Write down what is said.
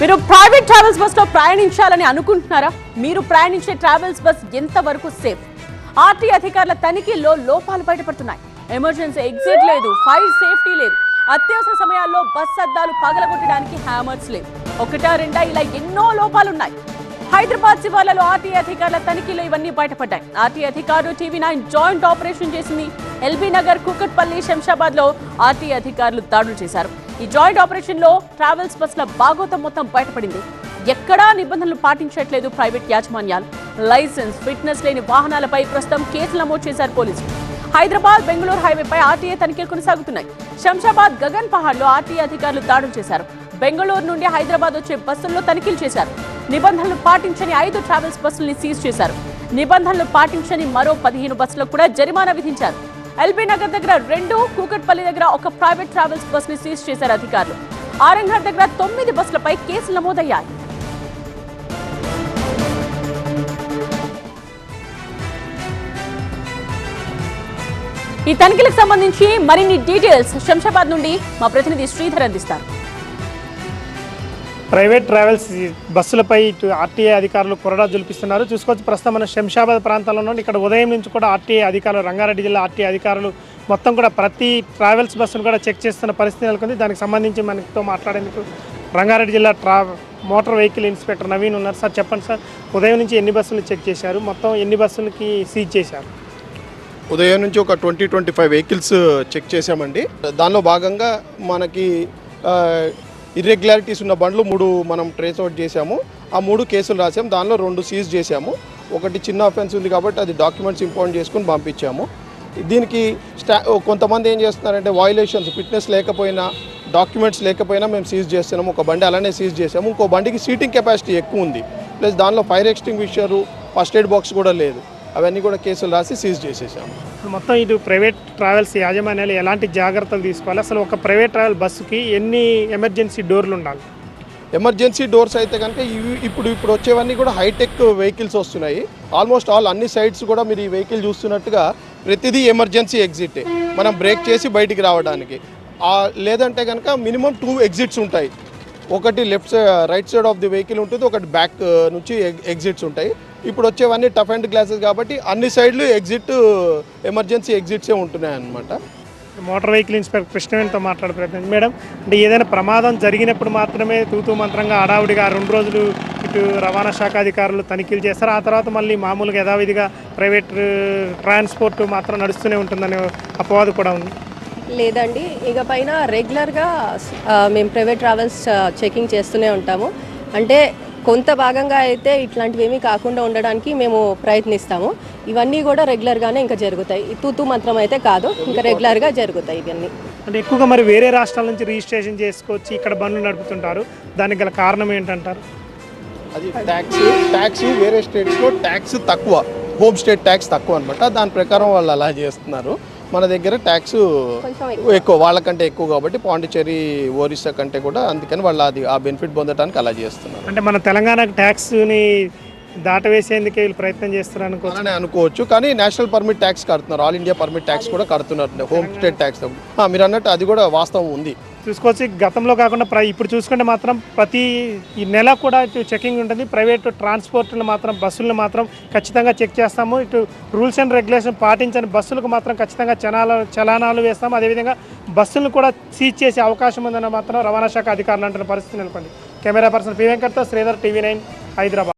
మీరు private travels బస్లో ప్రయాణించాలని అనుకుంటున్నారా? మీరు ప్రయాణించే ట్రావెల్స్ బస్ ఎంతవరకు సేఫ్ ఆర్టీ అధికారుల తనిఖీల్లో లోపాలు బయటపడుతున్నాయి. ఎమర్జెన్సీ ఎగ్జిట్ లేదు ఫైర్ సేఫ్టీ లేదు. అత్యవసర సమయాల్లో బస్ అద్దాలు పగలగొట్టడానికి హ్యామర్స్ లేవు. ఒకటా రెండా ఇలా ఎన్నో లోపాలున్నాయి. హైదరాబాద్ శివార్లలో ఆర్టీ అధికారుల తనిఖీలో ఇవన్నీ బయటపడ్డాయి. ఆర్టీ అధికారులు టీవీ నైన్ జాయింట్ ఆపరేషన్ చేసింది. ఎల్బీ నగర్ కుకట్పల్లి శంషాబాద్లో ఆర్టీ అధికారులు దాడులు చేశారు. ఈ జాయింట్ ఆపరేషన్లో ట్రావెల్స్ బస్సుల బాగోతం మొత్తం బయటపడింది. ఎక్కడా నిబంధనలు పాటించట్లేదు ప్రైవేట్ యాజమాన్యాలు. లైసెన్స్ ఫిట్నెస్ లేని వాహనాలపై ప్రస్తుతం కేసులు నమోదు చేశారు పోలీసులు. హైదరాబాద్ బెంగళూరు హైవేపై ఆర్టీఏ తనిఖీలు కొనసాగుతున్నాయి. శంషాబాద్ గగన్ పహాడ్లో ఆర్టీఏ అధికారులు దాడులు చేశారు. బెంగళూరు నుండి హైదరాబాద్ వచ్చే బస్సుల్లో తనిఖీలు చేశారు. నిబంధనలు పాటించని ఐదు ట్రావెల్స్ బస్సుల్ని సీజ్ చేశారు. నిబంధనలు పాటించని మరో పదిహేను బస్సులకు కూడా జరిమానా విధించారు. ఎల్బీ నగర్ దగ్గర రెండు కూకట్పల్లి దగ్గర ఒక ప్రైవేట్ ట్రావెల్స్ బస్ని సీజ్ చేశారు అధికారులు. ఆరంఘర్ దగ్గర తొమ్మిది బస్సులపై కేసులు నమోదయ్యాయి. ఈ తనిఖీలకు సంబంధించి మరిన్ని డీటెయిల్స్ శంషాబాద్ నుండి మా ప్రతినిధి శ్రీధర్ అందిస్తారు. ప్రైవేట్ ట్రావెల్స్ బస్సులపై ఇటు ఆర్టీఏ అధికారులు కొరడా జులిపిస్తున్నారు. చూసుకోవచ్చు ప్రస్తుతం మన శంషాబాద్ ప్రాంతంలో ఉన్నాం. ఇక్కడ ఉదయం నుంచి కూడా ఆర్టీఏ అధికారులు రంగారెడ్డి జిల్లా ఆర్టీఏ అధికారులు మొత్తం కూడా ప్రతి ట్రావెల్స్ బస్సును కూడా చెక్ చేస్తున్న పరిస్థితి నెలకొంది. దానికి సంబంధించి మనతో మాట్లాడేందుకు రంగారెడ్డి జిల్లా ట్రా మోటార్ వెహికల్ ఇన్స్పెక్టర్ నవీన్ ఉన్నారు. సార్ చెప్పండి సార్. ఉదయం నుంచి ఎన్ని బస్సులు చెక్ చేశారు? మొత్తం ఎన్ని బస్సులకి సీజ్ చేశారు? ఉదయం నుంచి ఒక twenty twenty five vehicles check చేశామండి. దానిలో భాగంగా మనకి ఇర్రెగ్యులారిటీస్ ఉన్న బండ్లు మూడు మనం ట్రేస్ అవుట్ చేసాము ఆ మూడు కేసులు రాసాము దానిలో రెండు సీజ్ చేసాము ఒకటి చిన్న అఫెన్స్ ఉంది కాబట్టి అది డాక్యుమెంట్స్ ఇంపార్ట్ చేసుకుని పంపించాము. దీనికి స్టా కొంతమంది ఏం చేస్తున్నారంటే వాయులేషన్స్ ఫిట్నెస్ లేకపోయినా డాక్యుమెంట్స్ లేకపోయినా మేము సీజ్ చేస్తున్నాము. ఒక బండి అలానే సీజ్ చేసాము ఇంకో బండికి సీటింగ్ కెపాసిటీ ఎక్కువ ఉంది. ప్లస్ దానిలో fire extinguisher first aid box కూడా లేదు. అవన్నీ కూడా కేసులు రాసి సీజ్ చేసేసాము. మొత్తం ఇటు ప్రైవేట్ ట్రావెల్స్ యాజమాన్యాలు ఎలాంటి జాగ్రత్తలు తీసుకోవాలి? అసలు ఒక ప్రైవేట్ ట్రావెల్ బస్సుకి ఎన్ని ఎమర్జెన్సీ డోర్లు ఉండాలి? ఎమర్జెన్సీ డోర్స్ అయితే కనుక ఇవి ఇప్పుడు ఇప్పుడు వచ్చేవన్నీ కూడా హైటెక్ వెహికల్స్ వస్తున్నాయి. ఆల్మోస్ట్ ఆల్ అన్ని సైడ్స్ కూడా మీరు ఈ వెహికల్ చూస్తున్నట్టుగా ప్రతిదీ ఎమర్జెన్సీ ఎగ్జిట్. మనం బ్రేక్ చేసి బయటికి రావడానికి. లేదంటే కనుక మినిమం టూ ఎగ్జిట్స్ ఉంటాయి. ఒకటి left side right side of the vehicle ఉంటుంది ఒకటి బ్యాక్ నుంచి ఎగ్జిట్స్ ఉంటాయి. ఇప్పుడు వచ్చేవన్నీ టఫ్ అండ్ గ్లాసెస్ కాబట్టి అన్ని సైడ్లు ఎగ్జిట్ ఎమర్జెన్సీ ఎగ్జిట్సే ఉంటున్నాయి అన్నమాట మోటార్ వెహికల్ ఇన్స్పెక్టర్ కృష్ణవేణితో మాట్లాడే ప్రయత్నం. మేడం అంటే ఏదైనా ప్రమాదం జరిగినప్పుడు మాత్రమే తూతూ మంత్రంగా హడావుడిగా రెండు రోజులు ఇటు రవాణా శాఖ అధికారులు తనిఖీలు చేస్తారు. ఆ తర్వాత మళ్ళీ మామూలుగా యథావిధిగా ప్రైవేట్ ట్రాన్స్పోర్ట్ మాత్రం నడుస్తూనే ఉంటుందనే అపవాదు కూడా ఉంది. లేదండి. ఇక పైన రెగ్యులర్గా మేము ప్రైవేట్ ట్రావెల్స్ చెకింగ్ చేస్తూనే ఉంటాము. అంటే కొంత భాగంగా అయితే ఇట్లాంటివి ఏమీ కాకుండా ఉండడానికి మేము ప్రయత్నిస్తాము. ఇవన్నీ కూడా రెగ్యులర్గానే ఇంకా జరుగుతాయి. ఈ తూతూ మంత్రం అయితే కాదు ఇంకా రెగ్యులర్గా జరుగుతాయి ఇవన్నీ. అంటే ఎక్కువగా మరి వేరే రాష్ట్రాల నుంచి రిజిస్ట్రేషన్ చేసుకొచ్చి ఇక్కడ బండ్లు నడుపుతుంటారు. దానికి గల కారణం ఏంటంటారు? అది ట్యాక్స్ ట్యాక్స్ వేరే స్టేట్స్లో ట్యాక్స్ తక్కువ. హోమ్ స్టేట్ ట్యాక్స్ తక్కువ అనమాట దాని ప్రకారం వాళ్ళు అలా చేస్తున్నారు. మన దగ్గర ట్యాక్స్ కొంచెం ఎక్కువ. వాళ్ళకంటే ఎక్కువ కాబట్టి పాండిచేరి ఒరిస్సా కంటే కూడా అందుకని వాళ్ళు అది ఆ బెనిఫిట్ పొందడానికి అలా చేస్తున్నారు. అంటే మన తెలంగాణకు ట్యాక్స్ని దాటవేసేందుకే వీళ్ళు ప్రయత్నం చేస్తున్నారు అనుకో అలానే అనుకోవచ్చు కానీ నేషనల్ పర్మిట్ ట్యాక్స్ కడుతున్నారు. ఆల్ ఇండియా పర్మిట్ ట్యాక్స్ కూడా కడుతున్నారు హోమ్ స్టేట్ ట్యాక్స్ మీరు అన్నట్టు అది కూడా వాస్తవం ఉంది. చూసుకోవచ్చు. గతంలో కాకుండా ప్ర ఇప్పుడు చూసుకుంటే మాత్రం ప్రతి ఈ నెల కూడా ఇటు చెకింగ్ ఉంటుంది. ప్రైవేట్ ట్రాన్స్పోర్ట్ను మాత్రం బస్సులను మాత్రం ఖచ్చితంగా చెక్ చేస్తాము. ఇటు రూల్స్ అండ్ రెగ్యులేషన్ పాటించని బస్సులకు మాత్రం ఖచ్చితంగా చలానాలు చలానాలు వేస్తాము. అదేవిధంగా బస్సులను కూడా సీజ్ చేసే అవకాశం ఉందని మాత్రం రవాణా శాఖ అధికారులు అంటున్న పరిస్థితి నెలకొంది. కెమెరా పర్సన్ పి వెంకట్తో శ్రీధర్ టీవీ నైన్ హైదరాబాద్.